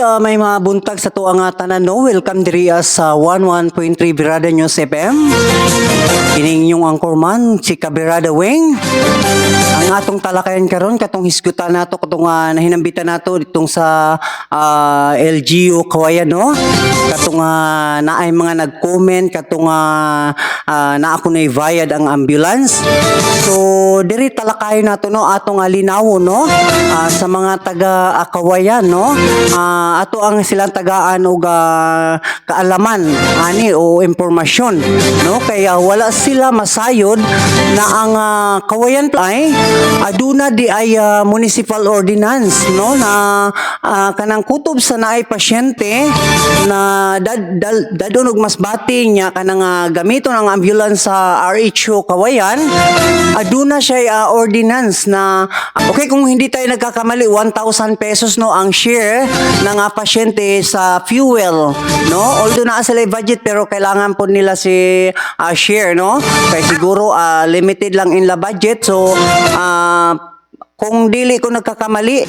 ah, may mga buntag sa tuwa nga tanan no. Welcome diri ah, sa 11.3 Birada News FM. Kining inyong angkorman, si Kabirada Weng. Ang atong talakayan karon katong hisgutan nato katong uh, nahinambitan nato ditong sa ah, LGU Kawayan no. Katong uh, naay mga nag-comment katong uh, na ako na bayad ang ambulance. So diri talakayan nato no atong uh, linawon no ah, sa mga taga ah, Kawayan no. Ah, ato ang silang tagaan og ah, kaalaman ani o impormasyon no? Kaya wala sila masayod na ang ah, Kawayan ay aduna di ay ah, municipal ordinance no? Na ah, kanang kutob sa naay pasyente na dad, dal, dadon mas bati niya kanang ah, gamiton ang ambulance sa RHO Kawayan aduna siya ah, ordinance na okay kung hindi tayo nagkakamali 1,000 pesos no ang share ng ah, pasyente sa fuel no? Although naa sila budget pero kailangan po nila si ah, share no? Kaya siguro ah, limited lang in la budget. So ah, kung dili ko nagkakamali,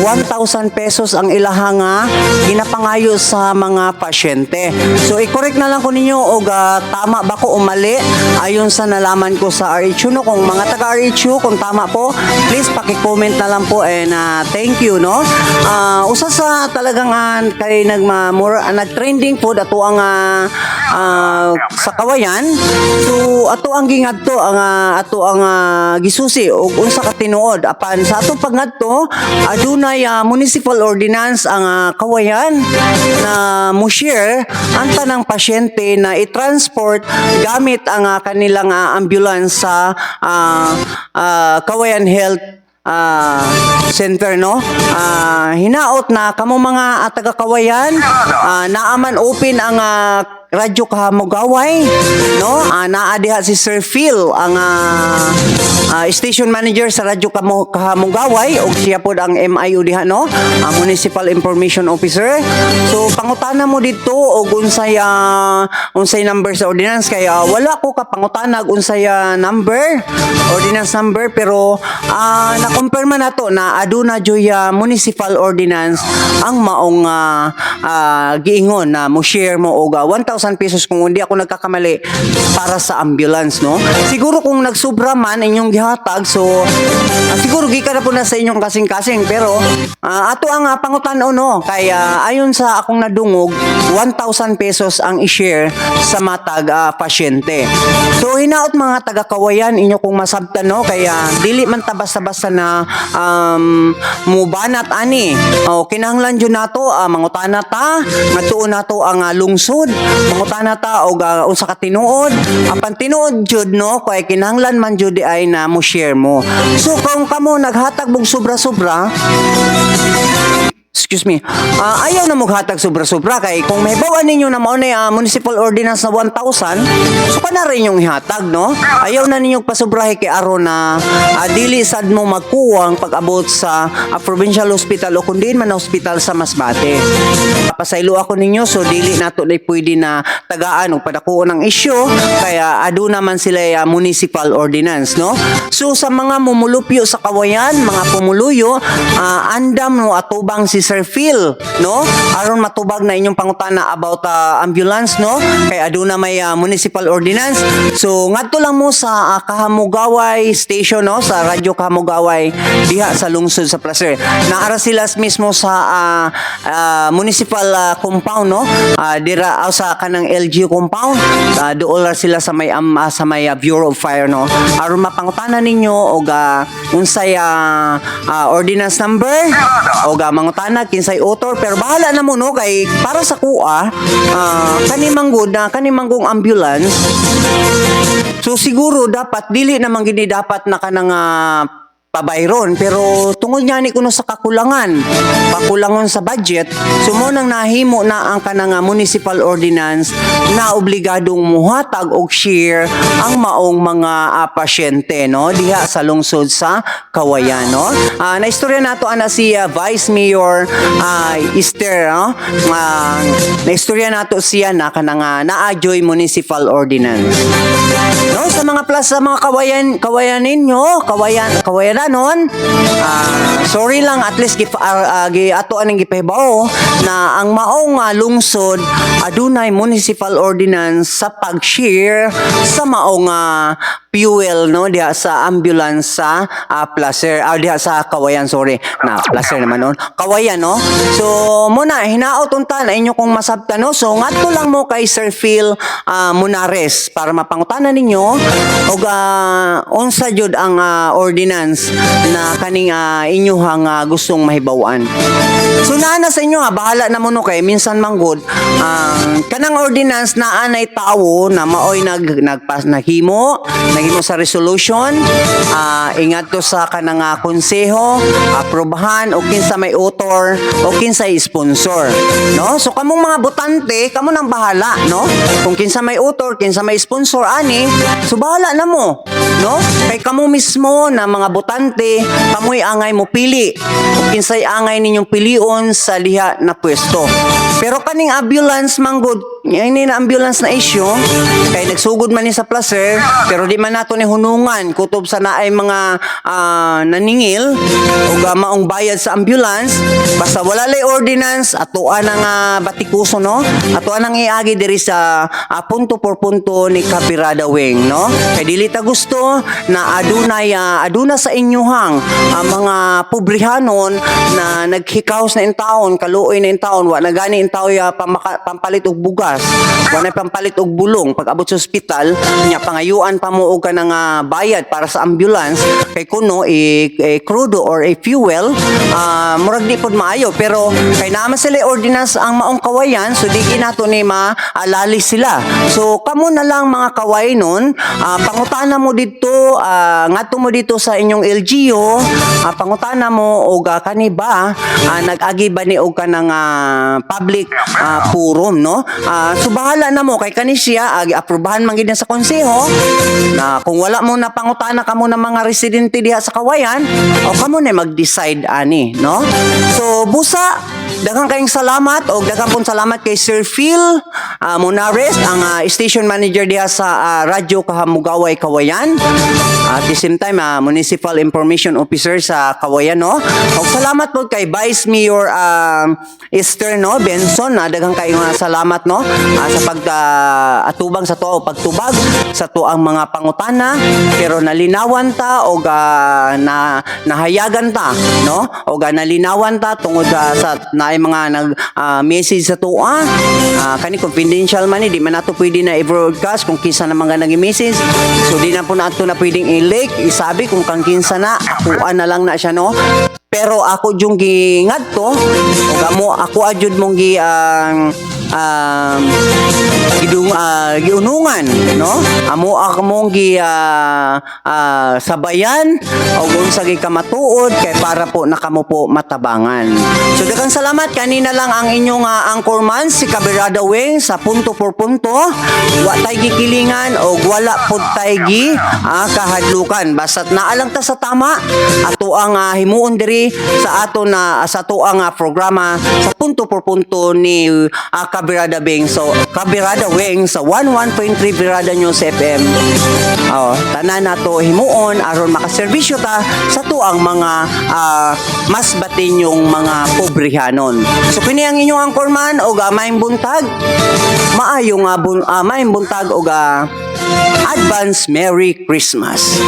1,000 pesos ang ilahang nga ginapangayo sa mga pasyente. So, i-correct na lang ko ninyo o tama ba ko o mali ayon sa nalaman ko sa RHU. No? Kung mga taga-RHU, kung tama po, please paki-comment na lang po and uh, thank you. No? Ah, usa sa talagang uh, kay nagma, more, uh, nag-trending po ato ang ah, ah, sa kawayan. So, ato ang gingadto ang ah, ato ang ah, gisusi ug unsa ka tinuod apan sa ato pagngadto adunay ah, municipal ordinance ang ah, kawayan na mo ang tanang pasyente na i-transport gamit ang ah, kanilang ah, ambulance sa ah, ah, Kawayan Health ah center no Ah, hinaot na kamo mga ah, taga Kawayan ah, naaman open ang ah, radyo kahamugaway no? Ah, naa si Sir Phil ang ah, ah, station manager sa radyo kahamugaway ug siya pod ang MIO diha no? Ah, municipal information officer. So pangutana mo dito og unsay ah, unsay number sa ordinance? Kaya wala ko ka pangutana og unsay ah, number ordinance number pero ah, nakumpirma nato na aduna joy ah, municipal ordinance ang maong ah, ah, giingon na mo share mo og ah, 1,000 pesos kung hindi ako nagkakamali para sa ambulance no? Siguro kung nagsubra man inyong gihatag so ah, siguro gikan na po na sa inyong kasing-kasing pero ah, ato ang uh, pangutan no? Kaya ayon sa akong nadungog 1,000 pesos ang i-share sa matag ah, pasyente. So hinaot mga taga kawayan inyo kung masabtan no? Kaya dili man ta basta-basta na um, mubanat ani. O kinahanglan jud nato ah, mangutana ta ngatuon nato ang ah, lungsod mangutana ta og ah, unsa ka tinuod? Apan tinuod jud no? Kay kinahanglan man jud ay na mo. Share mo so kung kamo naghatag og sobra-sobra Excuse me. Ah, ayaw na maghatag sobra-sobra kay kung may bawa ninyo na mao na ah, municipal ordinance na 1,000, so na rin yung ihatag, no? Ayaw na ninyo pasobrahe kay aron na ah, dili sad mo magkuwang pag-abot sa ah, provincial hospital o kundi man hospital sa Masbate. Pasaylo ako ninyo so dili nato na pwede na tagaan og padakuon ang isyu kaya adu naman sila ah, municipal ordinance, no? So sa mga mumulupyo sa kawayan, mga pumuluyo, ah, andam no atubang si Sir Phil, no? Aron matubag na inyong pangutana about ah, ambulance, no? Kay aduna may ah, municipal ordinance. So ngadto lang mo sa ah, Kahamugaway station, no? Sa Radyo Kahamugaway diha sa lungsod sa Placer. Naara sila mismo sa ah, ah, municipal ah, compound, no? Ah, dira ah, sa kanang LGU compound. Doon lang sila sa may um, ah, sa may ah, Bureau of Fire, no? Aron mapangutana ninyo og ah, unsay ah, ah, ordinance number o ga mangutana kinsay author pero bahala na mo no? Kay para sa kuha ah, kanimang good na kanimang ambulance. So siguro dapat dili naman gini dapat na kanang ah, pabayron pero tungod nga ni kuno sa kakulangan pakulangon sa budget sumo nang nahimo na ang kanang municipal ordinance na obligadong muhatag og share ang maong mga ah, pasyente no? Diha sa lungsod sa Kawayan no? Ah, na istorya nato ana si ah, Vice Mayor ah, Esther no? Ah, na istorya nato siya na kanang ah, naajoy municipal ordinance. No sa mga plus sa mga kawayan kawayan ninyo kawayan kawayan nun. Ah, sorry lang at least gip uh, gi ato aning gipahibaw na ang maong nga lungsod adunay municipal ordinance sa pag-share sa maong nga fuel no? Diha sa ambulance sa uh, Placer. Ah, diha sa Kawayan sorry. Na Placer naman nun Kawayan no? So muna hinaot unta na inyo kung masabta no? So ngadto lang mo kay Sir Phil ah, Munares para mapangutanan ninyo. Og ah, unsa jud ang ah, ordinance na kaning uh, inyuhang ah, gustong mahibawan. So naana sa inyo ha? Bahala na mo no? Kay minsan manggod ang kanang ordinance na anay tawo na maoy nag nagpas naghimo naghimo sa resolution. Ah, ingat to sa kanang ah, konseho aprobahan o kinsa may author o kinsa sponsor no? So kamong mga botante kamo nang bahala no? Kung kinsa may author kinsa may sponsor ani so bahala na mo no? Kay kamo mismo na mga botante kamoy angay mo pili o kinsay angay ninyong pilion sa liha na pwesto. Pero kaning ambulance manggod yan na ambulance na issue. Kay nagsugod man ni sa placer pero di man nato ni hunungan. Kutob sa naay mga ah, naningil o maong bayad sa ambulance. Basta wala lay ordinance ato ang uh, batikuso no? Ato ang iagi diri sa ah, punto por punto ni Kapirada Wing no? Kay dili ta gusto na adunay ah, aduna sa inyuhang ah, mga pobrihanon na naghikaos na in taon kaluoy na in taon wa na gani in taon ya pamaka- pampalit og bugas wa na pampalit og bulong. Pag abot sa ospital nya pangayuan pa mo og kanang ah, bayad para sa ambulance. Kay kuno i, i crudo or a fuel ah, murag di pod maayo. Pero kay naman sila ordinance ang maong kawayan so di nato ni maalali sila. So kamo na lang mga kaway nun. Ah, pangutana mo dito ah, ngadto mo dito sa inyong LGU ah, pangutana mo og ah, kani ba? Ah, nag-agi ba ni og kanang ah, public ah, forum no Ah, so bahala na mo kay kani siya agi aprobahan man gid sa konseho. Na kung wala mo na pangutana kamo ng mga residente diha sa Kawayan o kamo na mag-decide ani no? So busa daghang kayong salamat o daghang pong salamat kay Sir Phil ah, Munares ang ah, station manager diha sa ah, Radyo Kahamugaway Kawayan. At the same time ah, municipal information officer sa Kawayan no? O salamat po kay Vice Mayor um, Esther no? Benson na daghang kayong ah, salamat no? Ah, sa pag ah, atubang sa to o pagtubag sa to ang mga pangutana. Pero nalinawan ta o na nahayagan ta no? O nalinawan ta tungod ah, sa naay mga nag ah, message sa to ah, ah, kani confidential man di man nato pwede na i-broadcast kung kinsa na mga nag-message so di na po nato na pwedeng i-lake isabi kung kang kinsa na. Kuan na lang na siya no? Pero ako yung gingad to o mo ako adjud mong gi ang um, gidung ah, giunungan no? Amo ako mong gi ah, ah, sabayan o unsa gi kamatuod kay para po nakamo po matabangan. So daghang salamat. Kanina lang ang inyong uh, anchorman si Kabirada Wing sa punto por punto. Wa tay gikilingan o wala pud tay gi ah, kahadlukan. Basta't naalang ta sa tama ato ang ah, himuon diri sa ato na sa ato ang ah, programa sa punto por punto ni ah, Kabirada Bing so Kabirada Wing sa 11.3 Birada News FM oh, tanan nato himuon aron makaserbisyo ta sa tuang mga ah, mas batinyong mga pobrihanon so kini ang inyong angkorman o maayong buntag. Maayo nga bun, ah, maayong buntag o advance Merry Christmas